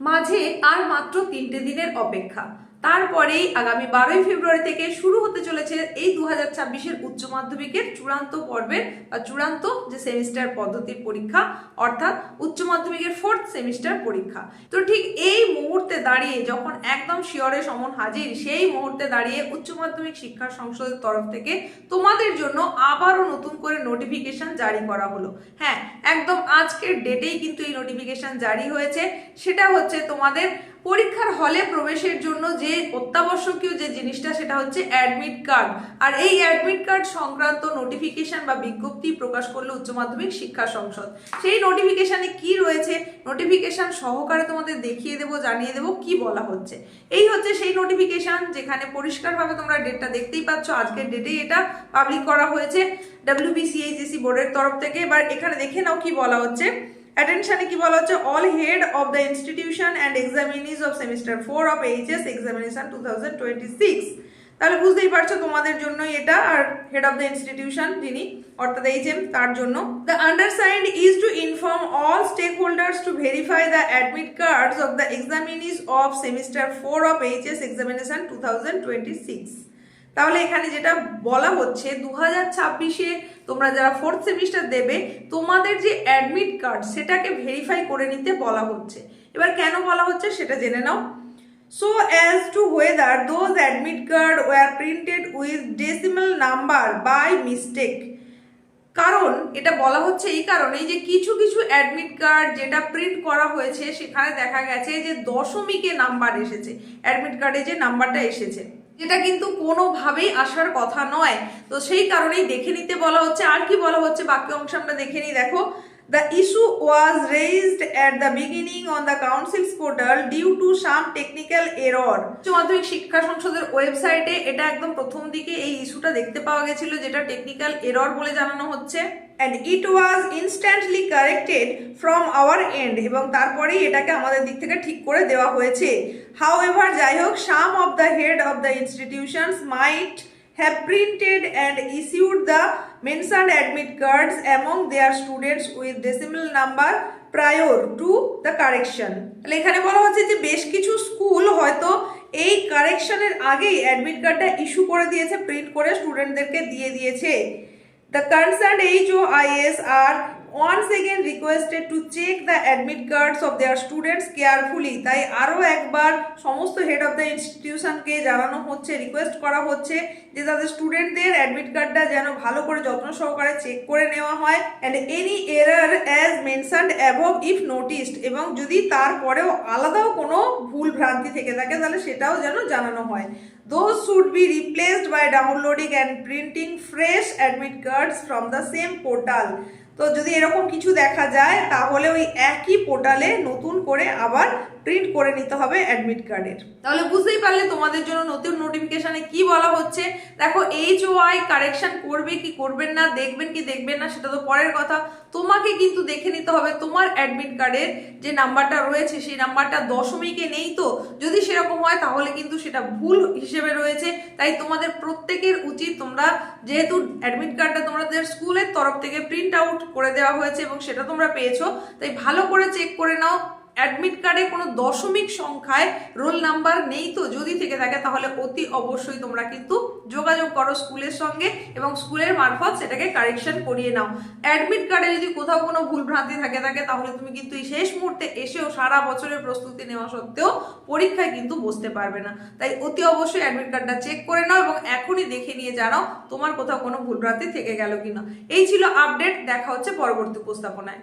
মাঝে আর মাত্র তিনটে দিনের অপেক্ষা। তারপরেই আগামী বারোই ফেব্রুয়ারি থেকে শুরু হতে চলেছে এই দু হাজার ছাব্বিশের উচ্চ মাধ্যমিকের চূড়ান্ত পর্বের বা চূড়ান্ত যে সেমিস্টার পদ্ধতির পরীক্ষা, অর্থাৎ উচ্চ মাধ্যমিকের ফোর্থ সেমিস্টার পরীক্ষা। তো ঠিক এই মুহূর্তে দাঁড়িয়ে যখন একদম শিওরে সমন হাজির, সেই মুহূর্তে দাঁড়িয়ে উচ্চ মাধ্যমিক শিক্ষা সংসদের তরফ থেকে তোমাদের জন্য আবারও নতুন করে নোটিফিকেশন জারি করা হলো। হ্যাঁ একদম আজকের ডেটেই কিন্তু এই নোটিফিকেশন জারি হয়েছে। সেটা হচ্ছে তোমাদের পরীক্ষার হলে প্রবেশের জন্য যে অত্যাবশ্যকীয় যে জিনিসটা, সেটা হচ্ছে অ্যাডমিট কার্ড আর এই অ্যাডমিট কার্ড সংক্রান্ত নোটিফিকেশন বা বিজ্ঞপ্তি প্রকাশ করল উচ্চ মাধ্যমিক শিক্ষা সংসদ। সেই নোটিফিকেশানে কি রয়েছে? নোটিফিকেশন সহকারে তোমাদের দেখিয়ে দেবো, জানিয়ে দেবো কি বলা হচ্ছে। এই হচ্ছে সেই নোটিফিকেশন যেখানে পরিষ্কারভাবে তোমরা ডেটটা দেখতেই পাচ্ছ। আজকের ডেটেই এটা পাবলিক করা হয়েছে। ডাব্লিউবিসিএইচএসি বোর্ডের তরফ থেকে। এবার এখানে দেখে নাও কি বলা হচ্ছে। অ্যাটেনশনে কি বলা হচ্ছে? All head of the institution and examinees of semester four of HS examination two thousand twenty six তাহলে বুঝতেই পারছ তোমাদের জন্যই এটা, আর হেড অফ দ্য ইনস্টিটিউশন যিনি, অর্থাৎ এইচএম তার জন্য। The undersigned is to inform all stakeholders to verify the admit cards of the examinees of semester four of HS examination two thousand twenty six তাহলে এখানে যেটা বলা হচ্ছে দু হাজার ছাব্বিশে তোমরা যারা ফোর্থ সেমিস্টার দেবে, তোমাদের যে অ্যাডমিট কার্ড সেটাকে ভেরিফাই করে নিতে বলা হচ্ছে। এবার কেন বলা হচ্ছে সেটা জেনে নাও। So as to whether those admit card were printed with decimal number by mistake কারণ এটা বলা হচ্ছে এই কারণেই যে কিছু কিছু অ্যাডমিট কার্ড যেটা প্রিন্ট করা হয়েছে, সেখানে দেখা গেছে যে দশমিকে নাম্বার এসেছে। অ্যাডমিট কার্ডে যে নাম্বারটা এসেছে। যেটা কিন্তু কোনোভাবেই আসার কথা নয়। তো সেই কারণেই দেখে নিতে বলা হচ্ছে। আর কি বলা হচ্ছে? বাকি অংশ আমরা দেখে নিই, দেখো। The issue was raised at the beginning on the councils portal due to some technical error Uchcha Madhyamik Shiksha সংসদের ওয়েবসাইটে এটা একদম প্রথম দিকে এই ইস্যুটা দেখতে পাওয়া গেছিল যেটা টেকনিক্যাল এরর বলে জানানো হচ্ছে। And it was instantly corrected from our end এবং তারপরেই এটাকে আমাদের দিক থেকে ঠিক করে দেওয়া হয়েছে। হাউ এভার যাই হোক some of the head of the institutions might have printed and issued the mentioned admit cards among their students with decimal number prior to the correction তাহলে এখানে বলা হচ্ছে যে বেশ কিছু স্কুল হয়তো এই কারেকশনের আগেই অ্যাডমিট কার্ডটা ইস্যু করে দিয়েছে প্রিন্ট করে স্টুডেন্টদেরকে দিয়ে দিয়েছে the concern H O I S are once again requested to check the admit cards of their students carefully, তাই আরও একবার সমস্ত হেড অফ দ্য ইনস্টিটিউশনকে জানানো হচ্ছে রিকোয়েস্ট করা হচ্ছে যে তাদের স্টুডেন্টদের অ্যাডমিট কার্ডটা যেন ভালো করে যত্ন সহকারে চেক করে নেওয়া হয় and any error as mentioned above if noticed এবং যদি তারপরেও আলাদাও কোনো ভুল ভ্রান্তি থেকে থাকে তাহলে সেটাও যেন জানানো হয় Those should be replaced by downloading and printing fresh admit cards from the same portal. তো যদি এরকম কিছু দেখা যায় তাহলে ওই একই পোর্টালে নতুন করে আবার প্রিন্ট করে নিতে হবে অ্যাডমিট কার্ডের তাহলে বুঝতেই পারলে তোমাদের জন্য নতুন নোটিফিকেশানে কি বলা হচ্ছে। দেখো এইচ ও আই কারেকশন করবে কি করবেন না, দেখবেন কি দেখবেন না, সেটা তো পরের কথা। তোমাকে কিন্তু দেখে নিতে হবে তোমার অ্যাডমিট কার্ডের যে নাম্বারটা রয়েছে, সেই নাম্বারটা দশমিকে নেই তো। যদি সেরকম হয়, তাহলে কিন্তু সেটা ভুল হিসেবে রয়েছে। তাই তোমাদের প্রত্যেকের উচিত তোমরা যেহেতু অ্যাডমিট কার্ডটা তোমাদের স্কুলের তরফ থেকে প্রিন্ট আউট করে দেওয়া হয়েছে এবং সেটা তোমরা পেয়েছ, তাই ভালো করে চেক করে নাও। অ্যাডমিট কার্ডে কোনো দশমিক সংখ্যায় রোল নাম্বার নেই তো যদি থেকে থাকে, তাহলে অতি অবশ্যই তোমরা কিন্তু যোগাযোগ করো স্কুলের সঙ্গে এবং স্কুলের মারফত সেটাকে কারেকশন করিয়ে নাও। অ্যাডমিট কার্ডে যদি কোথাও কোনো ভুল ভ্রান্তি থাকে থাকে, তাহলে তুমি কিন্তু এই শেষ মুহূর্তে এসেও সারা বছরের প্রস্তুতি নেওয়া সত্ত্বেও পরীক্ষায় কিন্তু বসতে পারবে না। তাই অতি অবশ্যই অ্যাডমিট কার্ডটা চেক করে নাও এবং এখনই দেখে নিয়ে জানাও তোমার কোথাও কোনো ভুলভ্রান্তি থেকে গেল কিনা। এই ছিল আপডেট দেখা হচ্ছে পরবর্তী উপস্থাপনায়।